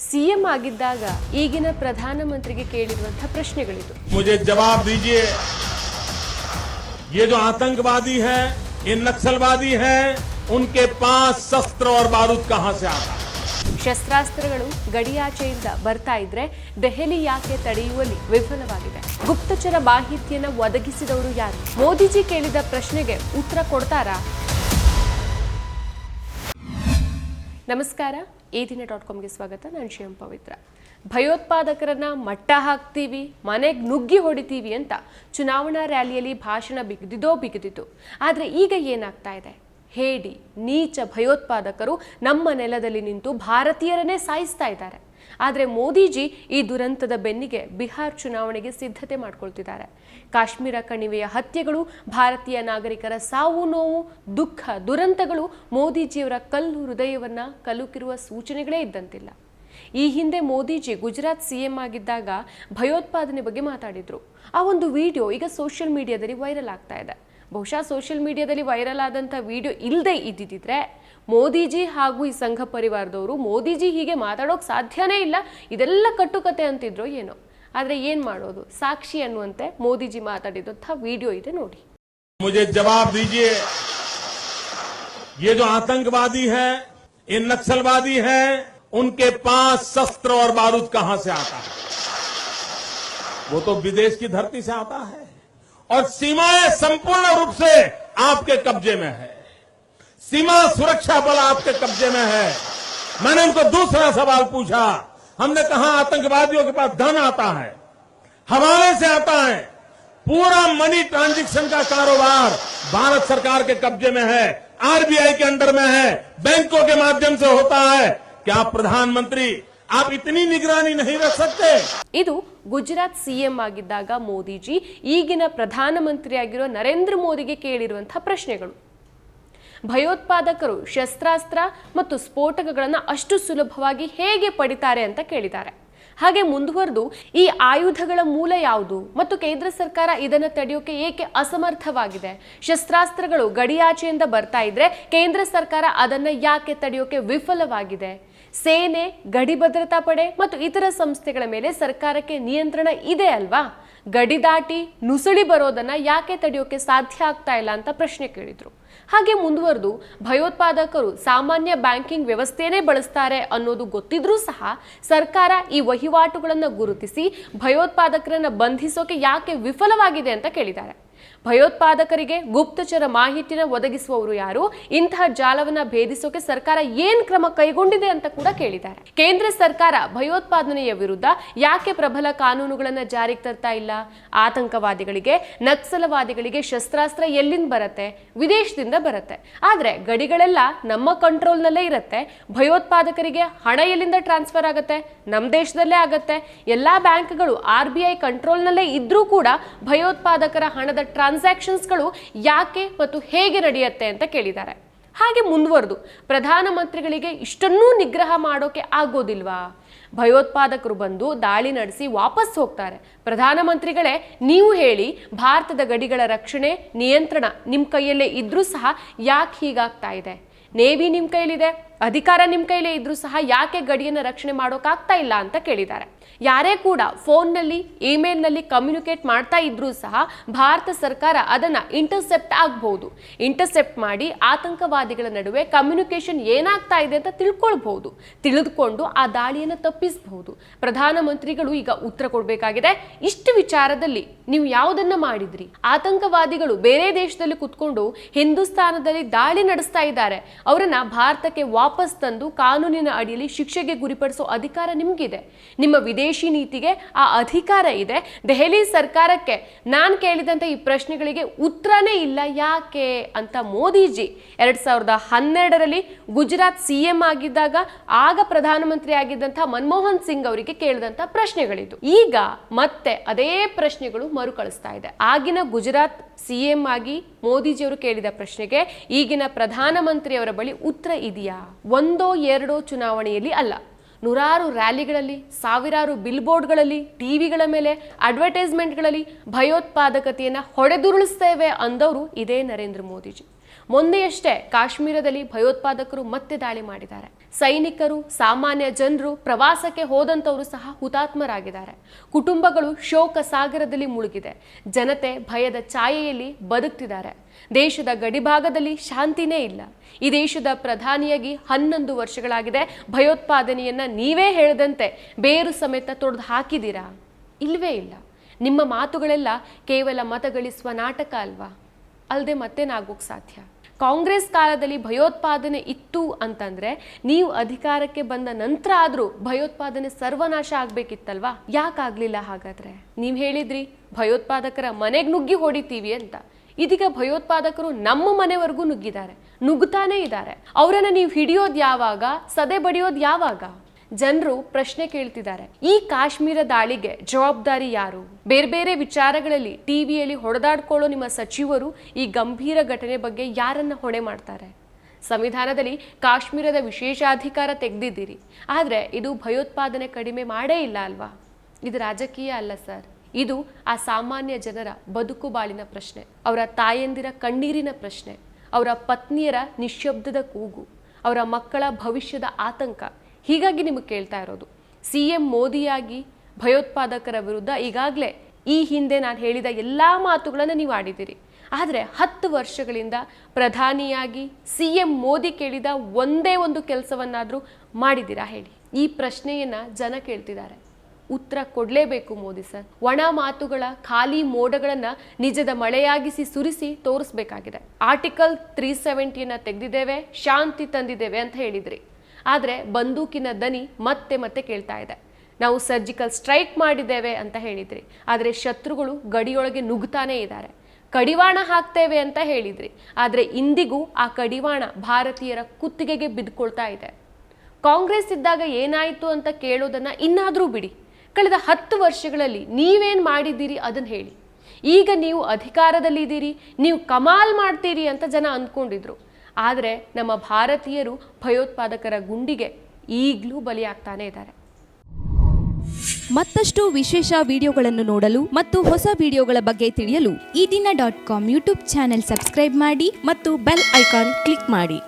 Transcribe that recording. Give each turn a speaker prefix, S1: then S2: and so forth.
S1: CM ಆಗಿದ್ದಾಗ ಈಗಿನ ಪ್ರಧಾನಮಂತ್ರಿಗೆ ಕೇಳಿರುವಂತಹ ಪ್ರಶ್ನೆಗಳಿದು
S2: मुझे जवाब दीजिए ये जो आतंकवादी है ये नक्सलवादी है उनके पास शस्त्र और बारूद कहां से आता है
S1: ಶಸ್ತ್ರಾಸ್ತ್ರಗಳು ಗಡಿಯಾಚೆಯಿಂದ ಬರ್ತಾ ಇದ್ರೆ ದೆಹಲಿ ಯಾಕೆ ತಡೆಯುವಲ್ಲಿ ವಿಫಲವಾಗಿದೆ ಗುಪ್ತಚರ ಮಾಹಿತಿಯನ್ನ ಒದಗಿಸಿದವರು ಯಾರು ಮೋದಿಜಿ ಕೇಳಿದ ಪ್ರಶ್ನೆಗೆ ಉತ್ತರ ಕೊಡ್ತಾರಾ ನಮಸ್ಕಾರ. ಈ ದಿನ ಡಾಟ್ ಕಾಮ್ಗೆ ಸ್ವಾಗತ. ನಾನು ಶಿವಂ ಪವಿತ್ರ. ಭಯೋತ್ಪಾದಕರನ್ನ ಮಟ್ಟ ಹಾಕ್ತೀವಿ, ಮನೆಗೆ ನುಗ್ಗಿ ಹೊಡಿತೀವಿ ಅಂತ ಚುನಾವಣಾ ರ್ಯಾಲಿಯಲ್ಲಿ ಭಾಷಣ ಬಿಗಿದಿದೋ ಬಿಗಿದಿತು ಆದರೆ ಈಗ ಏನಾಗ್ತಾ ಇದೆ? ಹೇಡಿ, ನೀಚ ಭಯೋತ್ಪಾದಕರು ನಮ್ಮ ನೆಲದಲ್ಲಿ ನಿಂತು ಭಾರತೀಯರನ್ನೇ ಸಾಯಿಸ್ತಾ ಇದ್ದಾರೆ. ಆದರೆ ಮೋದಿಜಿ ಈ ದುರಂತದ ಬೆನ್ನಿಗೆ ಬಿಹಾರ್ ಚುನಾವಣೆಗೆ ಸಿದ್ಧತೆ ಮಾಡಿಕೊಳ್ತಿದ್ದಾರೆ. ಕಾಶ್ಮೀರ ಕಣಿವೆಯ ಹತ್ಯೆಗಳು ಭಾರತೀಯ ನಾಗರಿಕರ ಸಾವು ನೋವು, ದುಃಖ, ದುರಂತಗಳು ಮೋದಿಜಿಯವರ ಕಲ್ಲು ಹೃದಯವನ್ನ ಕಲುಕಿರುವ ಸೂಚನೆಗಳೇ ಇದ್ದಂತಿಲ್ಲ. ಈ ಹಿಂದೆ ಮೋದಿಜಿ ಗುಜರಾತ್ ಸಿಎಂ ಆಗಿದ್ದಾಗ ಭಯೋತ್ಪಾದನೆ ಬಗ್ಗೆ ಮಾತಾಡಿದ್ರು. ಆ ಒಂದು ವಿಡಿಯೋ ಈಗ ಸೋಷಿಯಲ್ ಮೀಡಿಯಾದಲ್ಲಿ ವೈರಲ್ ಆಗ್ತಾ ಇದೆ. ಬಹುಶಃ ಸೋಷಿಯಲ್ ಮೀಡಿಯಾದಲ್ಲಿ ವೈರಲ್ ಆದಂಥ ವಿಡಿಯೋ ಇಲ್ಲದೆ ಇದ್ದಿದ್ದಿದ್ರೆ ಮೋದಿಜಿ ಹಾಗೂ ಈ ಸಂಘ ಪರಿವಾರದವರು ಮೋದಿಜಿ ಹೀಗೆ ಮಾತಾಡೋಕೆ ಸಾಧ್ಯನೇ ಇಲ್ಲ ಇದೆಲ್ಲ ಕಟ್ಟುಕತೆ ಅಂತಿದ್ರು ಏನೋ ಆದರೆ ಏನು ಮಾಡೋದು ಸಾಕ್ಷಿ ಅನ್ನುವಂತೆ ಮೋದಿಜಿ ಮಾತಾಡಿದಂಥ ವಿಡಿಯೋ ಇದೆ ನೋಡಿ
S2: मुझे जवाब दीजिए ये जो आतंकवादी है ये नक्सलवादी है उनके पास शस्त्र और बारूद कहां से आता है वो तो विदेश की धरती से आता है और सीमाएं संपूर्ण रूप से आपके कब्जे में है सीमा सुरक्षा बल आपके कब्जे में है मैंने उनको दूसरा सवाल पूछा हमने कहा आतंकवादियों के पास धन आता है हवाले से आता है पूरा मनी ट्रांजैक्शन का कारोबार भारत सरकार के कब्जे में है आरबीआई के अंडर में है बैंकों के माध्यम से होता है क्या प्रधानमंत्री आप इतनी निगरानी नहीं रख सकते
S1: ಇದು ಗುಜರಾತ್ ಸಿಎಂ ಆಗಿದ್ದಾಗ ಮೋದಿಜಿ ಈಗಿನ ಪ್ರಧಾನಮಂತ್ರಿಯಾಗಿರೋ ನರೇಂದ್ರ ಮೋದಿಗೆ ಕೇಳಿರುವಂತಹ ಪ್ರಶ್ನೆಗಳು ಭಯೋತ್ಪಾದಕರು ಶಸ್ತ್ರಾಸ್ತ್ರ ಮತ್ತು ಸ್ಫೋಟಕಗಳನ್ನು ಅಷ್ಟು ಸುಲಭವಾಗಿ ಹೇಗೆ ಪಡಿತಾರೆ ಅಂತ ಕೇಳಿದ್ದಾರೆ. ಹಾಗೆ ಮುಂದುವರೆದು ಈ ಆಯುಧಗಳ ಮೂಲ ಯಾವುದು ಮತ್ತು ಕೇಂದ್ರ ಸರ್ಕಾರ ಇದನ್ನು ತಡೆಯೋಕೆ ಏಕೆ ಅಸಮರ್ಥವಾಗಿದೆ? ಶಸ್ತ್ರಾಸ್ತ್ರಗಳು ಗಡಿಯಾಚೆಯಿಂದ ಬರ್ತಾ ಇದ್ರೆ ಕೇಂದ್ರ ಸರ್ಕಾರ ಅದನ್ನ ಯಾಕೆ ತಡೆಯೋಕೆ ವಿಫಲವಾಗಿದೆ? ಸೇನೆ ಗಡಿ ಭದ್ರತಾ ಪಡೆ ಮತ್ತು ಇತರ ಸಂಸ್ಥೆಗಳ ಮೇಲೆ ಸರ್ಕಾರಕ್ಕೆ ನಿಯಂತ್ರಣ ಇದೆ ಅಲ್ವಾ? ಗಡಿ ದಾಟಿ ನುಸುಳಿ ಬರೋದನ್ನ ಯಾಕೆ ತಡೆಯೋಕೆ ಸಾಧ್ಯ ಆಗ್ತಾ ಇಲ್ಲ ಅಂತ ಪ್ರಶ್ನೆ ಕೇಳಿದ್ರು. ಹಾಗೆ ಮುಂದುವರೆದು ಭಯೋತ್ಪಾದಕರು ಸಾಮಾನ್ಯ ಬ್ಯಾಂಕಿಂಗ್ ವ್ಯವಸ್ಥೆಯೇ ಬಳಸ್ತಾರೆ ಅನ್ನೋದು ಗೊತ್ತಿದ್ರೂ ಸಹ ಸರ್ಕಾರ ಈ ವಹಿವಾಟುಗಳನ್ನು ಗುರುತಿಸಿ ಭಯೋತ್ಪಾದಕರನ್ನ ಬಂಧಿಸೋಕೆ ಯಾಕೆ ವಿಫಲವಾಗಿದೆ ಅಂತ ಕೇಳಿದ್ದಾರೆ. ಭಯೋತ್ಪಾದಕರಿಗೆ ಗುಪ್ತಚರ ಮಾಹಿತಿನ ಒದಗಿಸುವವರು ಯಾರು? ಇಂತಹ ಜಾಲವನ್ನ ಭೇದಿಸೋಕೆ ಸರ್ಕಾರ ಏನ್ ಕ್ರಮ ಕೈಗೊಂಡಿದೆ ಅಂತ ಕೂಡ ಕೇಳಿದ್ದಾರೆ. ಕೇಂದ್ರ ಸರ್ಕಾರ ಭಯೋತ್ಪಾದನೆಯ ವಿರುದ್ಧ ಯಾಕೆ ಪ್ರಬಲ ಕಾನೂನುಗಳನ್ನ ಜಾರಿಗೆ ತರ್ತಾ ಇಲ್ಲ? ಆತಂಕವಾದಿಗಳಿಗೆ, ನಕ್ಸಲವಾದಿಗಳಿಗೆ ಶಸ್ತ್ರಾಸ್ತ್ರ ಎಲ್ಲಿಂದ ಬರುತ್ತೆ? ವಿದೇಶದಿಂದ ಬರುತ್ತೆ. ಆದ್ರೆ ಗಡಿಗಳೆಲ್ಲ ನಮ್ಮ ಕಂಟ್ರೋಲ್ನಲ್ಲೇ ಇರುತ್ತೆ. ಭಯೋತ್ಪಾದಕರಿಗೆ ಹಣ ಎಲ್ಲಿಂದ ಟ್ರಾನ್ಸ್ಫರ್ ಆಗುತ್ತೆ? ನಮ್ಮ ದೇಶದಲ್ಲೇ ಆಗತ್ತೆ. ಎಲ್ಲಾ ಬ್ಯಾಂಕ್ಗಳು ಆರ್ ಬಿ ಐ ಕಂಟ್ರೋಲ್ನಲ್ಲೇ ಇದ್ರೂ ಕೂಡ ಭಯೋತ್ಪಾದಕರ ಹಣದ ಟ್ರಾನ್ಸಾಕ್ಷನ್ಸ್ಗಳು ಯಾಕೆ ಮತ್ತು ಹೇಗೆ ನಡೆಯುತ್ತೆ ಅಂತ ಕೇಳಿದ್ದಾರೆ. ಹಾಗೆ ಮುಂದುವರೆದು, ಪ್ರಧಾನಮಂತ್ರಿಗಳಿಗೆ ಇಷ್ಟನ್ನೂ ನಿಗ್ರಹ ಮಾಡೋಕೆ ಆಗೋದಿಲ್ವಾ? ಭಯೋತ್ಪಾದಕರು ಬಂದು ದಾಳಿ ನಡೆಸಿ ವಾಪಸ್ ಹೋಗ್ತಾರೆ. ಪ್ರಧಾನಮಂತ್ರಿಗಳೇ, ನೀವು ಹೇಳಿ, ಭಾರತದ ಗಡಿಗಳ ರಕ್ಷಣೆ, ನಿಯಂತ್ರಣ ನಿಮ್ಮ ಕೈಯಲ್ಲೇ ಇದ್ರೂ ಸಹ ಯಾಕೆ ಹೀಗಾಗ್ತಾ ಇದೆ? ನೇವಿ ನಿಮ್ಮ ಕೈಲಿದೆ ಅಧಿಕಾರ ನಿಮ್ಮ ಕೈಲೇ ಇದ್ರೂ ಸಹ ಯಾಕೆ ಗಡಿಯನ್ನು ರಕ್ಷಣೆ ಮಾಡೋಕ್ಕಾಗ್ತಾ ಇಲ್ಲ ಅಂತ ಕೇಳಿದ್ದಾರೆ. ಯಾರೇ ಕೂಡ ಫೋನ್ನಲ್ಲಿ, ಇಮೇಲ್ನಲ್ಲಿ ಕಮ್ಯುನಿಕೇಟ್ ಮಾಡ್ತಾ ಇದ್ರೂ ಸಹ ಭಾರತ ಸರ್ಕಾರ ಅದನ್ನ ಇಂಟರ್ಸೆಪ್ಟ್ ಆಗ್ಬೋದು ಇಂಟರ್ಸೆಪ್ಟ್ ಮಾಡಿ ಆತಂಕವಾದಿಗಳ ನಡುವೆ ಕಮ್ಯುನಿಕೇಶನ್ ಏನಾಗ್ತಾ ಇದೆ ಅಂತ ತಿಳ್ಕೊಳ್ಬಹುದು. ತಿಳಿದುಕೊಂಡು ಆ ದಾಳಿಯನ್ನು ತಪ್ಪಿಸಬಹುದು. ಪ್ರಧಾನಮಂತ್ರಿಗಳು ಈಗ ಉತ್ತರ ಕೊಡಬೇಕಾಗಿದೆ. ಇಷ್ಟು ವಿಚಾರದಲ್ಲಿ ನೀವು ಯಾವುದನ್ನ ಮಾಡಿದ್ರಿ? ಆತಂಕವಾದಿಗಳು ಬೇರೆ ದೇಶದಲ್ಲಿ ಕುತ್ಕೊಂಡು ಹಿಂದೂಸ್ತಾನದಲ್ಲಿ ದಾಳಿ ನಡೆಸ್ತಾ ಇದ್ದಾರೆ. ಅವರನ್ನ ಭಾರತಕ್ಕೆ ವಾಪಸ್ ತಂದು ಕಾನೂನಿನ ಅಡಿಯಲ್ಲಿ ಶಿಕ್ಷೆಗೆ ಗುರಿಪಡಿಸೋ ಅಧಿಕಾರ ನಿಮಗಿದೆ. ನಿಮ್ಮ ವಿದೇಶಿ ನೀತಿಗೆ ಆ ಅಧಿಕಾರ ಇದೆ. ದೆಹಲಿ ಸರ್ಕಾರಕ್ಕೆ ನಾನು ಕೇಳಿದಂಥ ಈ ಪ್ರಶ್ನೆಗಳಿಗೆ ಉತ್ತರನೇ ಇಲ್ಲ. ಯಾಕೆ ಅಂತ ಮೋದಿಜಿ ಎರಡು ಸಾವಿರದ ಹನ್ನೆರಡರಲ್ಲಿ ಗುಜರಾತ್ ಸಿ ಎಂ ಆಗಿದ್ದಾಗ ಆಗ ಪ್ರಧಾನಮಂತ್ರಿ ಆಗಿದ್ದಂಥ ಮನಮೋಹನ್ ಸಿಂಗ್ ಅವರಿಗೆ ಕೇಳಿದಂಥ ಪ್ರಶ್ನೆಗಳಿದು. ಈಗ ಮತ್ತೆ ಅದೇ ಪ್ರಶ್ನೆಗಳು ಮರುಕಳಿಸ್ತಾ ಇದೆ. ಆಗಿನ ಗುಜರಾತ್ ಸಿಎಂ ಆಗಿ ಮೋದಿಜಿಯವರು ಕೇಳಿದ ಪ್ರಶ್ನೆಗೆ ಈಗಿನ ಪ್ರಧಾನಮಂತ್ರಿಯವರ ಬಳಿ ಉತ್ತರ ಇದೆಯಾ? ಒಂದೋ ಎರಡೋ ಚುನಾವಣೆಯಲ್ಲಿ ಅಲ್ಲ. ನೂರಾರು ರ್ಯಾಲಿಗಳಲ್ಲಿ, ಸಾವಿರಾರು ಬಿಲ್ಬೋರ್ಡ್ಗಳಲ್ಲಿ, ಟಿವಿಗಳ ಮೇಲೆ, ಅಡ್ವರ್ಟೈಸ್ಮೆಂಟ್ಗಳಲ್ಲಿ ಭಯೋತ್ಪಾದಕತೆಯನ್ನು ಹೊಡೆದುರುಳಿಸ್ತೇವೆ ಅಂದವರು ಇದೇ ನರೇಂದ್ರ ಮೋದಿಜಿ. ಮೊನ್ನೆಯಷ್ಟೇ ಕಾಶ್ಮೀರದಲ್ಲಿ ಭಯೋತ್ಪಾದಕರು ಮತ್ತೆ ದಾಳಿ ಮಾಡಿದ್ದಾರೆ. ಸೈನಿಕರು, ಸಾಮಾನ್ಯ ಜನರು ಪ್ರವಾಸಕ್ಕೆ ಹೋದಂಥವರು ಸಹ ಹುತಾತ್ಮರಾಗಿದ್ದಾರೆ. ಕುಟುಂಬಗಳು ಶೋಕ ಸಾಗರದಲ್ಲಿ ಮುಳುಗಿದೆ. ಜನತೆ ಭಯದ ಛಾಯೆಯಲ್ಲಿ ಬದುಕ್ತಿದ್ದಾರೆ. ದೇಶದ ಗಡಿಭಾಗದಲ್ಲಿ ಶಾಂತಿನೇ ಇಲ್ಲ. ಈ ದೇಶದ ಪ್ರಧಾನಿಯಾಗಿ ಹನ್ನೊಂದು ವರ್ಷಗಳಾಗಿದೆ. ಭಯೋತ್ಪಾದನೆಯನ್ನ ನೀವೇ ಹೇಳದಂತೆ ಬೇರು ಸಮೇತ ತೊಡೆದು ಹಾಕಿದ್ದೀರಾ? ಇಲ್ವೇ ಇಲ್ಲ. ನಿಮ್ಮ ಮಾತುಗಳೆಲ್ಲ ಕೇವಲ ಮತಗಳಿಸುವ ನಾಟಕ ಅಲ್ವಾ? ಅಲ್ಲದೆ ಮತ್ತೇನಾಗೋಕ್ ಸಾಧ್ಯ? ಕಾಂಗ್ರೆಸ್ ಕಾಲದಲ್ಲಿ ಭಯೋತ್ಪಾದನೆ ಇತ್ತು ಅಂತಂದ್ರೆ ನೀವು ಅಧಿಕಾರಕ್ಕೆ ಬಂದ ನಂತರ ಆದರೂ ಭಯೋತ್ಪಾದನೆ ಸರ್ವನಾಶ ಆಗ್ಬೇಕಿತ್ತಲ್ವಾ? ಯಾಕಾಗ್ಲಿಲ್ಲ ಹಾಗಾದ್ರೆ? ನೀವು ಹೇಳಿದ್ರಿ, ಭಯೋತ್ಪಾದಕರ ಮನೆಗೆ ನುಗ್ಗಿ ಹೊಡಿತೀವಿ ಅಂತ. ಇದೀಗ ಭಯೋತ್ಪಾದಕರು ನಮ್ಮ ಮನೆವರೆಗೂ ನುಗ್ಗಿದ್ದಾರೆ. ನುಗ್ತಾನೇ ಇದ್ದಾರೆ. ಅವರನ್ನು ನೀವು ಹಿಡಿಯೋದು ಯಾವಾಗ? ಸದೆ ಬಡಿಯೋದು ಯಾವಾಗ? ಜನರು ಪ್ರಶ್ನೆ ಕೇಳ್ತಿದ್ದಾರೆ, ಈ ಕಾಶ್ಮೀರ ದಾಳಿಗೆ ಜವಾಬ್ದಾರಿ ಯಾರು? ಬೇರೆ ಬೇರೆ ವಿಚಾರಗಳಲ್ಲಿ ಟಿವಿಯಲ್ಲಿ ಹೊಡೆದಾಡ್ಕೊಳ್ಳೋ ನಿಮ್ಮ ಸಚಿವರು ಈ ಗಂಭೀರ ಘಟನೆ ಬಗ್ಗೆ ಯಾರನ್ನ ಹೊಣೆ ಮಾಡ್ತಾರೆ? ಸಂವಿಧಾನದಲ್ಲಿ ಕಾಶ್ಮೀರದ ವಿಶೇಷಾಧಿಕಾರ ತೆಗೆದಿದ್ದೀರಿ, ಆದರೆ ಇದು ಭಯೋತ್ಪಾದನೆ ಕಡಿಮೆ ಮಾಡೇ ಇಲ್ಲ ಅಲ್ವಾ? ಇದು ರಾಜಕೀಯ ಅಲ್ಲ ಸರ್, ಇದು ಆ ಸಾಮಾನ್ಯ ಜನರ ಬದುಕು ಬಾಳಿನ ಪ್ರಶ್ನೆ, ಅವರ ತಾಯಂದಿರ ಕಣ್ಣೀರಿನ ಪ್ರಶ್ನೆ, ಅವರ ಪತ್ನಿಯರ ನಿಶ್ಶಬ್ದದ ಕೂಗು, ಅವರ ಮಕ್ಕಳ ಭವಿಷ್ಯದ ಆತಂಕ. ಹೀಗಾಗಿ ನಿಮಗೆ ಕೇಳ್ತಾ ಇರೋದು, ಸಿ ಎಂ ಮೋದಿಯಾಗಿ ಭಯೋತ್ಪಾದಕರ ವಿರುದ್ಧ ಈಗಾಗಲೇ ಈ ಹಿಂದೆ ನಾನು ಹೇಳಿದ ಎಲ್ಲ ಮಾತುಗಳನ್ನು ನೀವು ಆಡಿದ್ದೀರಿ. ಆದರೆ ಹತ್ತು ವರ್ಷಗಳಿಂದ ಪ್ರಧಾನಿಯಾಗಿ ಸಿ ಎಂ ಮೋದಿ ಕೇಳಿದ ಒಂದೇ ಒಂದು ಕೆಲಸವನ್ನಾದರೂ ಮಾಡಿದ್ದೀರಾ ಹೇಳಿ? ಈ ಪ್ರಶ್ನೆಯನ್ನ ಜನ ಕೇಳ್ತಿದ್ದಾರೆ. ಉತ್ತರ ಕೊಡಲೇಬೇಕು ಮೋದಿ ಸರ್. ಒಣ ಮಾತುಗಳ ಖಾಲಿ ಮೋಡಗಳನ್ನ ನಿಜದ ಮಳೆಯಾಗಿಸಿ ಸುರಿಸಿ ತೋರಿಸ್ಬೇಕಾಗಿದೆ. ಆರ್ಟಿಕಲ್ ತ್ರೀ ಸೆವೆಂಟಿಯನ್ನು ತೆಗೆದಿದ್ದೇವೆ, ಶಾಂತಿ ತಂದಿದ್ದೇವೆ ಅಂತ ಹೇಳಿದ್ರಿ. ಆದರೆ ಬಂದೂಕಿನ ದನಿ ಮತ್ತೆ ಮತ್ತೆ ಕೇಳ್ತಾ ಇದೆ. ನಾವು ಸರ್ಜಿಕಲ್ ಸ್ಟ್ರೈಕ್ ಮಾಡಿದ್ದೇವೆ ಅಂತ ಹೇಳಿದ್ರಿ. ಆದರೆ ಶತ್ರುಗಳು ಗಡಿಯೊಳಗೆ ನುಗ್ತಾನೇ ಇದ್ದಾರೆ. ಕಡಿವಾಣ ಹಾಕ್ತೇವೆ ಅಂತ ಹೇಳಿದ್ರಿ. ಆದರೆ ಇಂದಿಗೂ ಆ ಕಡಿವಾಣ ಭಾರತೀಯರ ಕುತ್ತಿಗೆಗೆ ಬಿದ್ದುಕೊಳ್ತಾ ಇದೆ. ಕಾಂಗ್ರೆಸ್ ಇದ್ದಾಗ ಏನಾಯಿತು ಅಂತ ಕೇಳೋದನ್ನ ಇನ್ನಾದರೂ ಬಿಡಿ. ಕಳೆದ ಹತ್ತು ವರ್ಷಗಳಲ್ಲಿ ನೀವೇನು ಮಾಡಿದ್ದೀರಿ ಅದನ್ನು ಹೇಳಿ. ಈಗ ನೀವು ಅಧಿಕಾರದಲ್ಲಿದ್ದೀರಿ, ನೀವು ಕಮಾಲ್ ಮಾಡ್ತೀರಿ ಅಂತ ಜನ ಅಂದ್ಕೊಂಡಿದ್ರು. ಆದರೆ ನಮ್ಮ ಭಾರತೀಯರು ಭಯೋತ್ಪಾದಕರ ಗುಂಡಿಗೆ ಈಗಲೂ ಬಲಿಯಾಗ್ತಾನೆ ಇದ್ದಾರೆ.
S3: ಮತ್ತಷ್ಟು ವಿಶೇಷ ವಿಡಿಯೋಗಳನ್ನು ನೋಡಲು ಮತ್ತು ಹೊಸ ವಿಡಿಯೋಗಳ ಬಗ್ಗೆ ತಿಳಿಯಲು
S4: ಈ ದಿನ dot com YouTube channel subscribe ಮಾಡಿ
S3: ಮತ್ತು ಬೆಲ್ ಐಕಾನ್ ಕ್ಲಿಕ್ ಮಾಡಿ.